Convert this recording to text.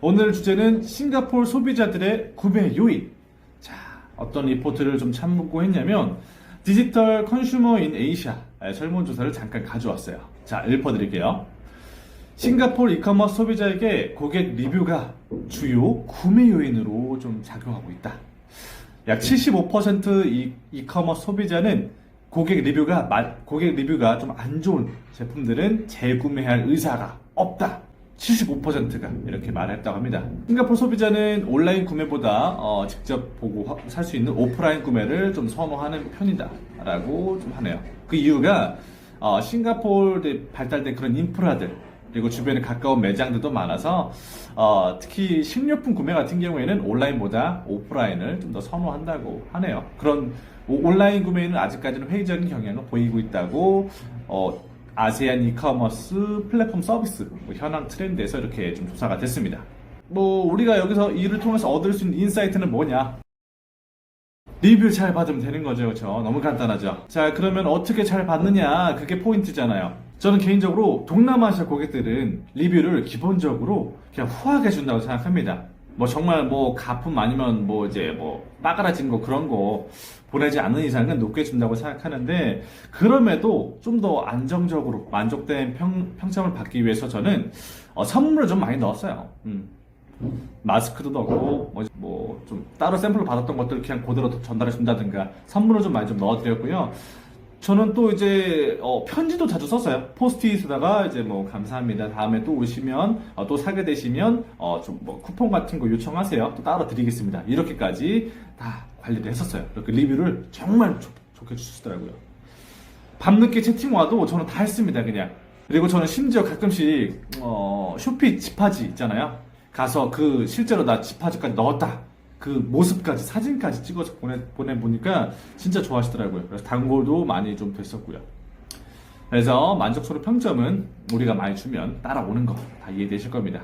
오늘 주제는 싱가포르 소비자들의 구매 요인. 자, 어떤 리포트를 좀 참고 했냐면 디지털 컨슈머인 에이샤 설문조사를 잠깐 가져왔어요. 자, 읊어드릴게요. 싱가포르 이커머스 소비자에게 고객 리뷰가 주요 구매 요인으로 좀 작용하고 있다. 약 75% 이, 이커머스 소비자는 고객 리뷰가 마- 고객 리뷰가 좀 안 좋은 제품들은 재구매할 의사가 없다. 75%가 이렇게 말했다고 합니다. 싱가포르 소비자는 온라인 구매보다 어, 직접 보고 살 수 있는 오프라인 구매를 좀 선호하는 편이다라고 좀 하네요. 그 이유가 어, 싱가포르에 발달된 그런 인프라들 그리고 주변에 가까운 매장들도 많아서 어, 특히 식료품 구매 같은 경우에는 온라인보다 오프라인을 좀 더 선호한다고 하네요. 그런 오- 온라인 구매는 아직까지는 회의적인 경향을 보이고 있다고 어, 아세안 이커머스 플랫폼 서비스 뭐 현황 트렌드에서 이렇게 좀 조사가 됐습니다. 뭐 우리가 여기서 이를 통해서 얻을 수 있는 인사이트는 뭐냐? 리뷰 잘 받으면 되는 거죠, 그렇죠? 너무 간단하죠. 자, 그러면 어떻게 잘 받느냐? 그게 포인트잖아요. 저는 개인적으로 동남아시아 고객들은 리뷰를 기본적으로 그냥 후하게 준다고 생각합니다. 뭐 정말 뭐 가품 아니면 뭐 이제 뭐 빠그라진 거 그런 거 보내지 않는 이상은 높게 준다고 생각하는데 그럼에도 좀 더 안정적으로 만족된 평, 평점을 받기 위해서 저는 어, 선물을 좀 많이 넣었어요. 음. 마스크도 넣고 뭐 좀 따로 샘플을 받았던 것들 을 그냥 그대로 전달해 준다든가 선물을 좀 많이 좀 넣어드렸고요. 저는 또 이제 어, 편지도 자주 썼어요. 포스트잇에다가 이제 뭐 감사합니다. 다음에 또 오시면 어, 또 사게 되시면 어, 좀 뭐 쿠폰 같은 거 요청하세요. 또 따로 드리겠습니다. 이렇게까지 다 관리를 했었어요. 이렇게 리뷰를 정말 좋, 좋게 주시더라고요. 밤늦게 채팅 와도 저는 다 했습니다 그냥 그리고 저는 심지어 가끔씩 어, 쇼피 지파지 있잖아요 가서 그 실제로 나 지파지까지 넣었다 그 모습까지 사진까지 찍어서 보내 보내 보니까 진짜 좋아하시더라고요. 그래서 단골도 많이 좀 됐었고요. 그래서 만족스러운 평점은 우리가 많이 주면 따라오는 거 다 이해되실 겁니다